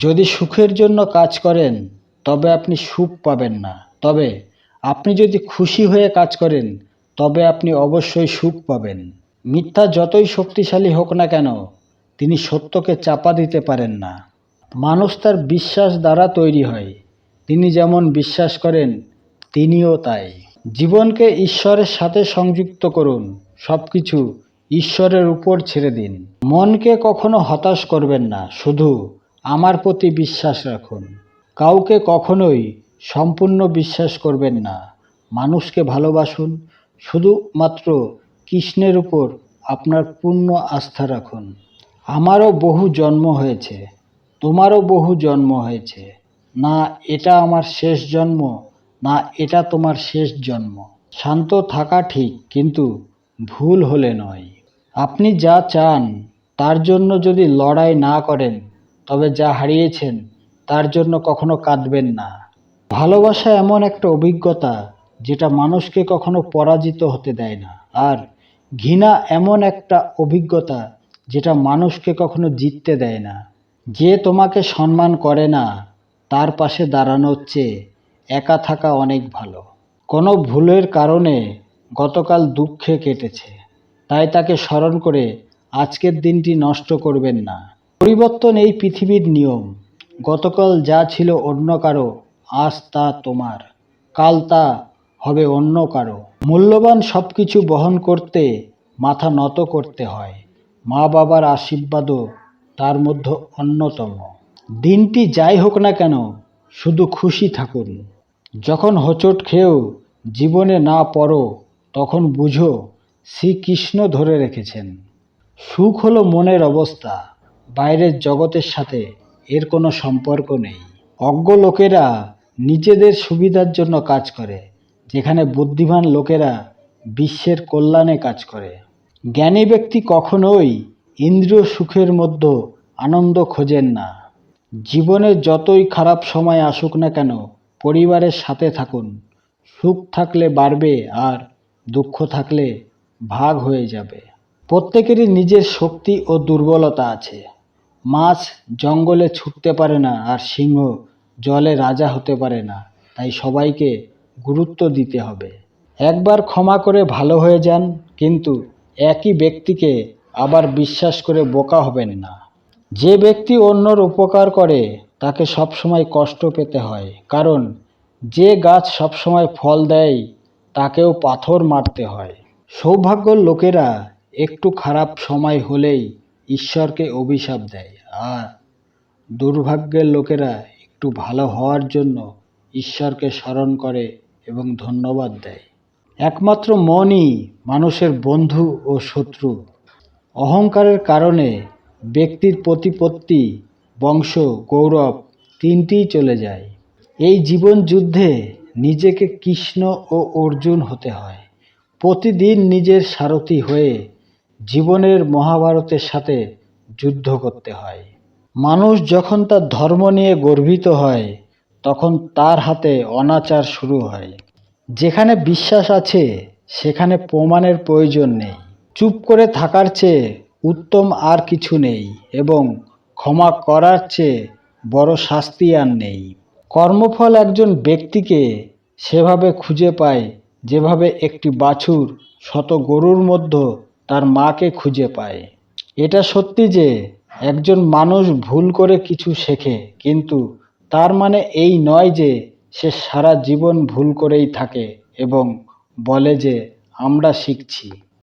যদি সুখের জন্য কাজ করেন, তবে আপনি সুখ পাবেন না। তবে আপনি যদি খুশি হয়ে কাজ করেন, তবে আপনি অবশ্যই সুখ পাবেন। মিথ্যা যতই শক্তিশালী হোক না কেন, তিনি সত্যকে চাপা দিতে পারেন না। মানুষ তার বিশ্বাস দ্বারা তৈরি হয়। তিনি যেমন বিশ্বাস করেন, তিনিও তাই। জীবনকে ঈশ্বরের সাথে সংযুক্ত করুন। সব কিছু ঈশ্বরের উপর ছেড়ে দিন। মনকে কখনো হতাশ করবেন না। শুধু আমার প্রতি বিশ্বাস রাখুন। কাউকে কখনোই সম্পূর্ণ বিশ্বাস করবেন না। মানুষকে ভালোবাসুন। শুধুমাত্র কৃষ্ণের উপর আপনার পূর্ণ আস্থা রাখুন। আমারও বহু জন্ম হয়েছে। তোমারও বহু জন্ম হয়েছে। না এটা আমার শেষ জন্ম, না এটা তোমার শেষ জন্ম। শান্ত থাকা ঠিক, কিন্তু ভুল হলে নয়। আপনি যা চান, তার জন্য যদি লড়াই না করেন তবে যা হারিয়েছেন, তার জন্য কখনো কাঁদবেন না। ভালোবাসা এমন একটা অভিজ্ঞতা, যেটা মানুষকে কখনো পরাজিত হতে দেয় না। আর ঘৃণা এমন একটা অভিজ্ঞতা, যেটা মানুষকে কখনো জিততে দেয় না। যে তোমাকে সম্মান করে না, তার পাশে দাঁড়ানোর চেয়ে একা থাকা অনেক ভালো। কোনো ভুলের কারণে গতকাল দুঃখে কেটেছে। তাই তাকে স্মরণ করে আজকের দিনটি নষ্ট করবেন না। পরিবর্তন এই পৃথিবীর নিয়ম। গতকাল যা ছিল অন্য কারও, আজ তা তোমার। কাল তা হবে অন্য কারও। মূল্যবান সব কিছু বহন করতে, মাথা নত করতে হয়। মা বাবার আশীর্বাদও তার মধ্যে অন্যতম। দিনটি যাই হোক না কেন, শুধু খুশি থাকুন। যখন হোঁচট খেয়েও জীবনে না পড়ো, তখন বুঝো শ্রীকৃষ্ণ ধরে রেখেছেন। সুখ হলো মনের অবস্থা। বাইরের জগতের সাথে এর কোনো সম্পর্ক নেই। অজ্ঞ লোকেরা নিজেদের সুবিধার জন্য কাজ করে, যেখানে বুদ্ধিমান লোকেরা বিশ্বের কল্যাণে কাজ করে। জ্ঞানী ব্যক্তি কখনোই ইন্দ্রিয় সুখের মধ্যে আনন্দ খোঁজেন না। জীবনে যতই খারাপ সময় আসুক না কেন, পরিবারের সাথে থাকুন। সুখ থাকলে বাড়বে আর দুঃখ থাকলে ভাগ হয়ে যাবে। প্রত্যেকেরই নিজের শক্তি ও দুর্বলতা আছে। মাছ জঙ্গলে ছুটতে পারে না আর সিংহ জলে রাজা হতে পারে না, তাই সবাইকে গুরুত্ব দিতে হবে। একবার ক্ষমা করে ভালো হয়ে যান, কিন্তু একই ব্যক্তিকে আবার বিশ্বাস করে বোকা হবেন না। যে ব্যক্তি অন্যর উপকার করে, তাকে সবসময় কষ্ট পেতে হয়, কারণ যে গাছ সবসময় ফল দেয়, তাকেও পাথর মারতে হয়। সৌভাগ্যর লোকেরা একটু খারাপ সময় হলেই ঈশ্বরকে অভিশাপ দেয়। আর দুর্ভাগ্যের লোকেরা একটু ভালো হওয়ার জন্য ঈশ্বরকে স্মরণ করে এবং ধন্যবাদ দেয়। একমাত্র মনই মানুষের বন্ধু ও শত্রু। অহংকারের কারণে ব্যক্তির প্রতিপত্তি, বংশ, গৌরব তিনটিই চলে যায়। এই জীবন যুদ্ধে নিজেকে কৃষ্ণ ও অর্জুন হতে হয়। প্রতিদিন নিজের সারথি হয়ে জীবনের মহাভারতের সাথে যুদ্ধ করতে হয়। মানুষ যখন তার ধর্ম নিয়ে গর্বিত হয়, তখন তার হাতে অনাচার শুরু হয়। যেখানে বিশ্বাস আছে, সেখানে প্রমাণের প্রয়োজন নেই। চুপ করে থাকার চেয়ে উত্তম আর কিছু নেই এবং ক্ষমা করার চেয়ে বড় শাস্তি আর নেই। কর্মফল একজন ব্যক্তিকে সেভাবে খুঁজে পায়, যেভাবে একটি বাছুর শত গরুর মধ্যে তার মাকে খুঁজে পায়। এটা সত্যি যে, একজন মানুষ ভুল করে কিছু শেখে, কিন্তু তার মানে এই নয় যে, সে সারা জীবন ভুল করেই থাকে এবং বলে যে, আমরা শিখছি।